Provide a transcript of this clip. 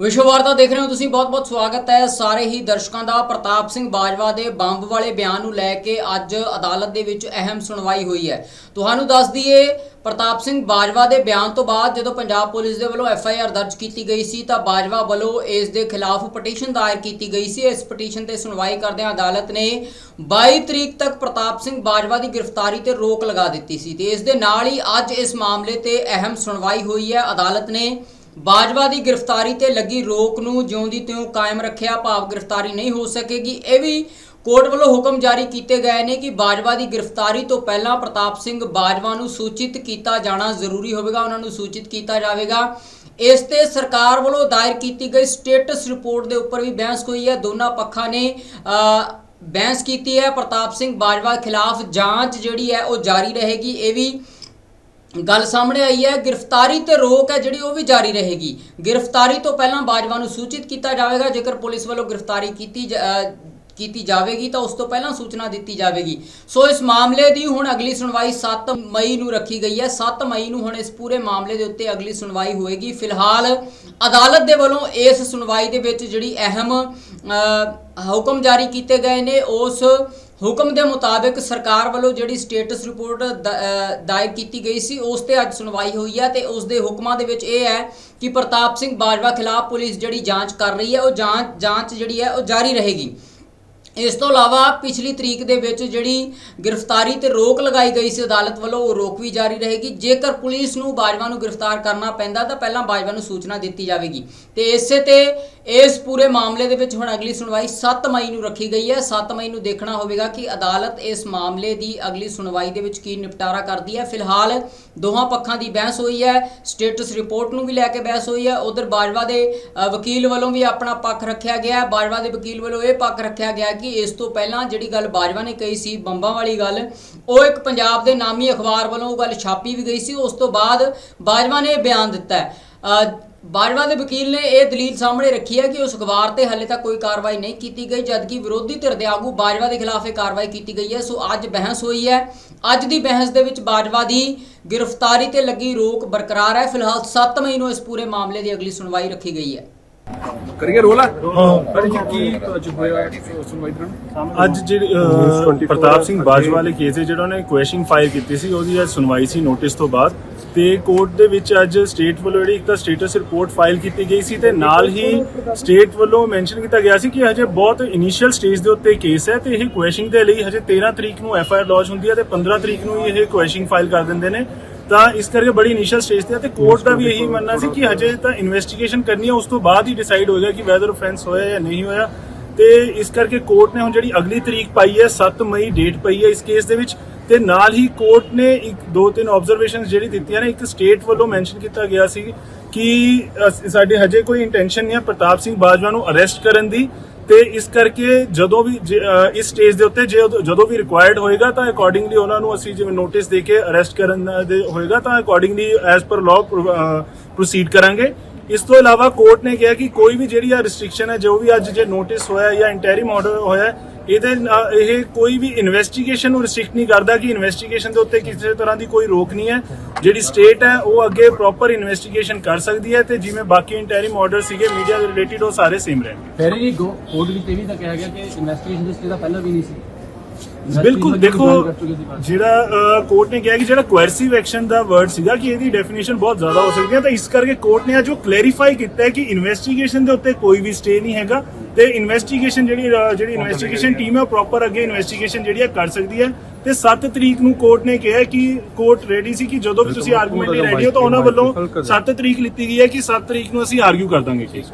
ਵਿਸ਼ਵ ਵਾਰਤਾ ਦੇਖ ਰਹੇ ਹੋ ਤੁਸੀਂ, ਬਹੁਤ-ਬਹੁਤ ਸਵਾਗਤ ਹੈ। ਸਾਰੇ ਹੀ ਦਰਸ਼ਕਾਂ ਦਾ ਪ੍ਰਤਾਪ ਸਿੰਘ ਬਾਜਵਾ ਦੇ ਬੰਬ ਵਾਲੇ ਬਿਆਨ ਨੂੰ ਲੈ ਕੇ ਅੱਜ ਅਦਾਲਤ ਦੇ ਵਿੱਚ ਅਹਿਮ ਸੁਣਵਾਈ ਹੋਈ ਹੈ। ਤੁਹਾਨੂੰ ਦੱਸ ਦਈਏ, ਪ੍ਰਤਾਪ ਸਿੰਘ ਬਾਜਵਾ ਦੇ ਬਿਆਨ ਤੋਂ ਬਾਅਦ ਜਦੋਂ ਪੰਜਾਬ ਪੁਲਿਸ ਦੇ ਵੱਲੋਂ ਐਫ ਆਈ ਆਰ ਦਰਜ ਕੀਤੀ ਗਈ ਸੀ, ਤਾਂ ਬਾਜਵਾ ਵੱਲੋਂ ਇਸ ਦੇ ਖਿਲਾਫ ਪਟੀਸ਼ਨ ਦਾਇਰ ਕੀਤੀ ਗਈ ਸੀ। ਇਸ ਪਟੀਸ਼ਨ ਤੇ ਸੁਣਵਾਈ ਕਰਦਿਆਂ ਅਦਾਲਤ ਨੇ 22 ਤਰੀਕ ਤੱਕ ਪ੍ਰਤਾਪ ਸਿੰਘ ਬਾਜਵਾ ਦੀ ਗ੍ਰਿਫਤਾਰੀ ਤੇ ਰੋਕ ਲਗਾ ਦਿੱਤੀ ਸੀ ਤੇ ਇਸ ਦੇ ਨਾਲ ਹੀ ਅੱਜ ਇਸ ਮਾਮਲੇ ਤੇ ਅਹਿਮ ਸੁਣਵਾਈ ਹੋਈ ਹੈ। ਅਦਾਲਤ ਨੇ ਬਾਜਵਾ ਦੀ ਗ੍ਰਿਫਤਾਰੀ ਤੇ ਲੱਗੀ ਰੋਕ ਨੂੰ ਜਿਉਂ ਦੀ ਤਿਉਂ ਕਾਇਮ ਰੱਖਿਆ ਭਾਵ ਗ੍ਰਿਫਤਾਰੀ ਨਹੀਂ ਹੋ ਸਕੇਗੀ। ਇਹ ਵੀ ਕੋਰਟ ਵੱਲੋਂ ਹੁਕਮ ਜਾਰੀ ਕੀਤੇ ਗਏ ਨੇ ਕਿ ਬਾਜਵਾ ਦੀ ਗ੍ਰਿਫਤਾਰੀ ਤੋਂ ਪਹਿਲਾਂ ਪ੍ਰਤਾਪ ਸਿੰਘ ਬਾਜਵਾ ਨੂੰ ਸੂਚਿਤ ਕੀਤਾ ਜਾਣਾ ਜ਼ਰੂਰੀ ਹੋਵੇਗਾ, ਉਹਨਾਂ ਨੂੰ ਸੂਚਿਤ ਕੀਤਾ ਜਾਵੇਗਾ। ਇਸ ਤੇ ਸਰਕਾਰ ਵੱਲੋਂ ਦਾਇਰ ਕੀਤੀ ਗਈ ਸਟੇਟਸ ਰਿਪੋਰਟ ਦੇ ਉੱਪਰ ਵੀ ਬਹਿਸ ਹੋਈ ਹੈ। ਦੋਨਾਂ ਪੱਖਾਂ ਨੇ ਬਹਿਸ ਕੀਤੀ ਹੈ। ਪ੍ਰਤਾਪ ਸਿੰਘ ਬਾਜਵਾ ਖਿਲਾਫ ਜਾਂਚ ਜਿਹੜੀ ਹੈ ਉਹ ਜਾਰੀ ਰਹੇਗੀ। ਇਹ ਵੀ ਗੱਲ ਸਾਹਮਣੇ ਆਈ ਹੈ, ਗ੍ਰਿਫਤਾਰੀ ਤੇ ਰੋਕ ਹੈ ਜਿਹੜੀ ਉਹ ਵੀ ਜਾਰੀ ਰਹੇਗੀ। ਗ੍ਰਿਫਤਾਰੀ ਤੋਂ ਪਹਿਲਾਂ ਬਾਜਵਾ ਨੂੰ ਸੂਚਿਤ ਕੀਤਾ ਜਾਵੇਗਾ, ਜੇਕਰ ਪੁਲਿਸ ਵੱਲੋਂ ਗ੍ਰਿਫਤਾਰੀ ਕੀਤੀ ਜ- ਕੀਤੀ ਜਾਵੇਗੀ ਤਾਂ ਉਸ ਤੋਂ ਪਹਿਲਾਂ ਸੂਚਨਾ ਦਿੱਤੀ ਜਾਵੇਗੀ। ਸੋ ਇਸ ਮਾਮਲੇ ਦੀ ਹੁਣ ਅਗਲੀ ਸੁਣਵਾਈ 7 ਮਈ ਨੂੰ ਰੱਖੀ ਗਈ ਹੈ। 7 ਮਈ ਨੂੰ ਹੁਣ ਇਸ ਪੂਰੇ ਮਾਮਲੇ ਦੇ ਉੱਤੇ ਅਗਲੀ ਸੁਣਵਾਈ ਹੋਏਗੀ। ਫਿਲਹਾਲ ਅਦਾਲਤ ਦੇ ਵੱਲੋਂ ਇਸ ਸੁਣਵਾਈ ਦੇ ਵਿੱਚ ਜਿਹੜੀ ਅਹਿਮ ਹੁਕਮ ਜਾਰੀ ਕੀਤੇ ਗਏ ਨੇ, ਉਸ ਹੁਕਮ ਦੇ ਮੁਤਾਬਿਕ ਸਰਕਾਰ ਵੱਲੋਂ ਜਿਹੜੀ ਸਟੇਟਸ ਰਿਪੋਰਟ ਦ- ਦਾਇਰ ਕੀਤੀ ਗਈ ਸੀ, ਉਸ ਤੇ ਅੱਜ ਸੁਣਵਾਈ ਹੋਈ ਹੈ ਤੇ ਉਸ ਦੇ ਹੁਕਮਾਂ ਦੇ ਵਿੱਚ ਇਹ ਹੈ ਕਿ ਪ੍ਰਤਾਪ ਸਿੰਘ ਬਾਜਵਾ ਖਿਲਾਫ ਪੁਲਿਸ ਜਿਹੜੀ ਜਾਂਚ ਕਰ ਰਹੀ ਹੈ, ਉਹ ਜਾਂਚ ਜਾਂਚ ਜਿਹੜੀ ਹੈ, ਉਹ ਜਾਰੀ ਰਹੇਗੀ। ਇਸ ਤੋਂ ਇਲਾਵਾ ਪਿਛਲੀ ਤਰੀਕ ਦੇ ਵਿੱਚ ਜਿਹੜੀ ਗ੍ਰਿਫਤਾਰੀ ਤੇ ਰੋਕ ਲਗਾਈ ਗਈ ਸੀ, ਅਦਾਲਤ ਵੱਲੋਂ ਉਹ ਰੋਕ ਵੀ ਜਾਰੀ ਰਹੇਗੀ। ਜੇਕਰ ਪੁਲਿਸ ਨੂੰ ਬਾਜਵਾ ਨੂੰ ਗ੍ਰਿਫਤਾਰ ਕਰਨਾ ਪੈਂਦਾ, ਤਾਂ ਪਹਿਲਾਂ ਬਾਜਵਾ ਨੂੰ ਸੂਚਨਾ ਦਿੱਤੀ ਜਾਵੇਗੀ। ਤੇ ਇਸੇ ਤੇ ਇਸ ਪੂਰੇ ਮਾਮਲੇ ਦੇ ਵਿੱਚ ਹੁਣ ਅਗਲੀ ਸੁਣਵਾਈ 7 ਮਈ ਨੂੰ ਰੱਖੀ ਗਈ ਹੈ। 7 ਮਈ ਨੂੰ ਦੇਖਣਾ ਹੋਵੇਗਾ ਕਿ ਅਦਾਲਤ ਇਸ ਮਾਮਲੇ ਦੀ ਅਗਲੀ ਸੁਣਵਾਈ ਦੇ ਵਿੱਚ ਕੀ ਨਿਪਟਾਰਾ ਕਰਦੀ ਹੈ। ਫਿਲਹਾਲ ਦੋਹਾਂ ਪੱਖਾਂ ਦੀ ਬਹਿਸ ਹੋਈ ਹੈ। ਸਟੇਟਸ ਰਿਪੋਰਟ ਨੂੰ ਵੀ ਲੈ ਕੇ ਬਹਿਸ ਹੋਈ ਹੈ। ਉਧਰ ਬਾਜਵਾ ਦੇ ਵਕੀਲ ਵੱਲੋਂ ਵੀ ਆਪਣਾ ਪੱਖ ਰੱਖਿਆ ਗਿਆ ਹੈ। ਬਾਜਵਾ ਦੇ ਵਕੀਲ ਵੱਲੋਂ ਇਹ ਪੱਖ ਰੱਖਿਆ ਗਿਆ ਕਿ ਇਸ ਤੋਂ ਪਹਿਲਾਂ ਜਿਹੜੀ ਗੱਲ ਬਾਜਵਾ ਨੇ ਕਹੀ ਸੀ, ਬੰਬਾਂ ਵਾਲੀ ਗੱਲ, ਉਹ ਇੱਕ ਪੰਜਾਬ ਦੇ ਨਾਮੀ ਅਖਬਾਰ ਵੱਲੋਂ ਉਹ ਗੱਲ ਛਾਪੀ ਵੀ ਗਈ ਸੀ, ਉਸ ਤੋਂ ਬਾਅਦ ਬਾਜਵਾ ਨੇ ਇਹ ਬਿਆਨ ਦਿੱਤਾ ਹੈ। ਬਾਜਵਾ ਦੇ ਵਕੀਲ ਨੇ ਇਹ ਦਲੀਲ ਸਾਹਮਣੇ ਰੱਖੀ ਹੈ ਕਿ ਉਸ ਅਖਬਾਰ ਤੇ ਹਾਲੇ ਤੱਕ ਕੋਈ ਕਾਰਵਾਈ ਨਹੀਂ ਕੀਤੀ ਗਈ, ਜਦਕਿ ਵਿਰੋਧੀ ਧਿਰ ਦੇ ਆਗੂ ਬਾਜਵਾ ਦੇ ਖਿਲਾਫ ਇਹ ਕਾਰਵਾਈ ਕੀਤੀ ਗਈ ਹੈ। ਸੋ ਅੱਜ ਬਹਿਸ ਹੋਈ ਹੈ। ਅੱਜ ਦੀ ਬਹਿਸ ਦੇ ਵਿੱਚ ਬਾਜਵਾ ਦੀ ਗ੍ਰਿਫਤਾਰੀ ਤੇ ਲੱਗੀ ਰੋਕ ਬਰਕਰਾਰ ਹੈ। ਫਿਲਹਾਲ 7 ਮਈ ਨੂੰ ਇਸ ਪੂਰੇ ਮਾਮਲੇ ਦੀ ਅਗਲੀ ਸੁਣਵਾਈ ਰੱਖੀ ਗਈ ਹੈ। ਕਰੀਏ ਰੋਲ? ਆ ਪਰ ਜੀ ਕੀ ਅੱਜ ਹੋਇਆ ਸੁਣਵਾਈ ਦੌਰਾਨ ਅੱਜ ਜਿਹੜੀ ਅਹ, ਪ੍ਰਤਾਪ ਸਿੰਘ ਬਾਜਵਾ ਵਾਲੇ ਕੇਸ 'ਚ ਜਿਹੜਾ ਉਹਨੇ ਕੁਐਸਚਨ ਫਾਈਲ ਕੀਤੀ ਸੀ ਉਹਦੀ ਅੱਜ ਸੁਣਵਾਈ ਸੀ ਨੋਟਿਸ ਤੋਂ ਬਾਅਦ। ਤੇ ਕੋਰਟ ਦੇ ਵਿੱਚ ਅੱਜ ਸਟੇਟ ਵੱਲੋਂ ਜਿਹੜੀ ਇੱਕ ਤਾਂ ਸਟੇਟਸ ਰਿਪੋਰਟ ਫਾਈਲ ਕੀਤੀ ਗਈ ਸੀ ਤੇ ਨਾਲ ਹੀ ਸਟੇਟ ਵੱਲੋਂ ਮੈਂਸ਼ਨ ਕੀਤਾ ਗਿਆ ਸੀ ਕਿ ਹਜੇ ਬਹੁਤ ਇਨੀਸ਼ੀਅਲ ਸਟੇਜ ਦੇ ਉੱਤੇ ਕੇਸ ਹੈ ਤੇ ਇਹ ਕੁਐਸਚਨ ਦੇ ਲਈ ਹਜੇ 13 ਤਰੀਕ ਨੂੰ ਐਫ ਆਈ ਆਰ ਲੌਂਚ ਹੁੰਦੀ ਹੈ ਤੇ 15 ਤਰੀਕ ਨੂੰ ਹੀ ਇਹ ਕੁਐਸਚਨ ਫਾਈਲ ਕਰ ਦਿੰਦੇ ਨੇ। ਤਾਂ ਇਸ ਕਰਕੇ ਬੜੀ ਇਨੀਸ਼ੀਅਲ ਸਟੇਜ ਤੇ ਹੈ ਤੇ ਕੋਰਟ ਦਾ ਵੀ ਇਹੀ ਮੰਨਣਾ ਸੀ ਕਿ ਹਜੇ ਤਾਂ ਇਨਵੈਸਟੀਗੇਸ਼ਨ ਕਰਨੀ ਹੈ ਉਸ ਤੋਂ ਬਾਅਦ ਹੀ ਡਿਸਾਈਡ ਹੋਏਗਾ ਕਿ ਵੈਦਰ ਆਫੈਂਸ ਹੋਇਆ ਜਾਂ ਨਹੀਂ ਹੋਇਆ। ਤੇ ਇਸ ਕਰਕੇ ਕੋਰਟ ਨੇ ਹੁਣ ਜਿਹੜੀ ਅਗਲੀ ਤਰੀਕ ਪਾਈ ਹੈ 7 ਮਈ ਡੇਟ ਪਈ ਹੈ ਇਸ ਕੇਸ ਦੇ ਵਿੱਚ ਤੇ ਨਾਲ ਹੀ ਕੋਰਟ ਨੇ ਇੱਕ, ਦੋ, ਤਿੰਨ ਆਬਜ਼ਰਵੇਸ਼ਨਸ ਜਿਹੜੀ ਦਿੱਤੀਆਂ ਨੇ, ਇੱਕ ਸਟੇਟ ਵੱਲੋਂ ਮੈਂਸ਼ਨ ਕੀਤਾ ਗਿਆ ਸੀ ਕਿ ਅਸ- ਸਾਡੇ ਹਜੇ ਕੋਈ ਇੰਟੈਂਸ਼ਨ ਨਹੀਂ ਹੈ ਪ੍ਰਤਾਪ ਸਿੰਘ ਬਾਜਵਾ ਨੂੰ ਅਰੈਸਟ ਕਰਨ ਦੀ। ਤੇ ਇਸ ਕਰਕੇ ਜਦੋਂ ਵੀ ਇਸ ਸਟੇਜ ਦੇ ਉੱਤੇ ਜੇ ਜਦੋਂ ਵੀ ਰਿਕੁਆਇਰਡ ਹੋਏਗਾ ਤਾਂ ਅਕੋਰਡਿੰਗਲੀ ਉਹਨਾਂ ਨੂੰ ਅਸੀਂ ਜਿਵੇਂ ਨੋਟਿਸ ਦੇ ਕੇ ਅਰੈਸਟ ਕਰਨ ਦੇ ਹੋਏਗਾ ਤਾਂ accordingly as per law proceed ਕਰਾਂਗੇ। ਇਸ ਤੋਂ ਇਲਾਵਾ ਕੋਰਟ ਨੇ ਕਿਹਾ ਕਿ ਕੋਈ ਵੀ ਜਿਹੜੀ ਆ ਰਿਸਟ੍ਰਿਕਸ਼ਨ ਹੈ, ਜੋ ਵੀ ਅੱਜ ਜੇ ਨੋਟਿਸ ਹੋਇਆ ਜਾਂ ਇੰਟੈਰਿਮ ਆਰਡਰ ਹੋਇਆ ਇਹਦੇ ਨਾਲ ਇਹ ਕੋਈ ਵੀ ਇਨਵੈਸਟੀਗੇਸ਼ਨ ਨੂੰ ਰਿਸਟ੍ਰਿਕਟ ਨਹੀਂ ਕਰਦਾ ਕਿ ਇਨਵੈਸਟੀਗੇਸ਼ਨ ਦੇ ਉੱਤੇ ਕਿਸੇ ਤਰ੍ਹਾਂ ਦੀ ਕੋਈ ਰੋਕ ਨਹੀਂ ਹੈ। ਜਿਹੜੀ ਸਟੇਟ ਹੈ, ਉਹ ਅੱਗੇ ਪ੍ਰੋਪਰ ਇਨਵੈਸਟੀਗੇਸ਼ਨ ਕਰ ਸਕਦੀ ਹੈ ਤੇ ਜਿਵੇਂ ਬਾਕੀ ਇੰਟੈਰਿਮ ਆਰਡਰ ਸੀਗੇ ਮੀਡੀਆ ਦੇ ਰਿਲੇਟਡ ਉਹ ਸਾਰੇ ਸੇਮ ਰਹਿਣਗੇ। ਫਿਰ ਜੀ ਕੋਰਟ ਵਿੱਚ ਇਹ ਵੀ ਤਾਂ ਕਿਹਾ ਗਿਆ ਕਿ ਇਨਵੈਸਟੀਗੇਸ਼ਨ ਦੇ ਸਟੇ ਦਾ ਪਹਿਲਾਂ ਵੀ ਨਹੀਂ ਸੀ। ਬਿਲਕੁਲ ਦੇਖੋ। ਜਿਹੜਾ ਕੋਰਟ ਨੇ ਕਿਹਾ ਕਿ ਜਿਹੜਾ ਕੁਐਰਸਿਵ ਐਕਸ਼ਨ ਦਾ ਵਰਡ ਸੀਗਾ ਕਿ ਇਹਦੀ ਡੈਫੀਨੇਸ਼ਨ ਬਹੁਤ ਜ਼ਿਆਦਾ ਹੋ ਸਕਦੀ ਹੈ ਤਾਂ ਇਸ ਕਰਕੇ ਕੋਰਟ ਨੇ ਅੱਜ ਉਹ ਕਲੈਰੀਫਾਈ ਕੀਤਾ ਹੈ ਕਿ ਇਨਵੈਸਟੀਗੇਸ਼ਨ ਦੇ ਉੱਤੇ ਕੋਈ ਵੀ ਸਟੇ ਨਹੀਂ ਹੈਗਾ ਤੇ ਇਨਵੈਸਟੀਗੇਸ਼ਨ ਜਿਹੜੀ ਜਿਹੜੀ ਇਨਵੈਸਟੀਗੇਸ਼ਨ ਟੀਮ ਹੈ ਪ੍ਰੋਪਰ ਅੱਗੇ ਇਨਵੈਸਟੀਗੇਸ਼ਨ ਜਿਹੜੀ ਹੈ ਕਰ ਸਕਦੀ ਹੈ। ਤੇ 7 ਤਰੀਕ ਨੂੰ ਕੋਰਟ ਨੇ ਕਿਹਾ ਕਿ ਕੋਰਟ ਰੈਡੀ ਸੀ ਕਿ ਜਦੋਂ ਵੀ ਤੁਸੀਂ ਆਰਗੂਮੈਂਟ ਲਈ ਰੈਡੀ ਹੋ ਤਾਂ ਉਹਨਾਂ ਵੱਲੋਂ 7 ਤਰੀਕ ਲਿੱਤੀ ਗਈ ਹੈ ਕਿ 7 ਤਰੀਕ ਨੂੰ ਅਸੀਂ ਆਰਗੂ ਕਰ ਦਾਂਗੇ ਕੇਸ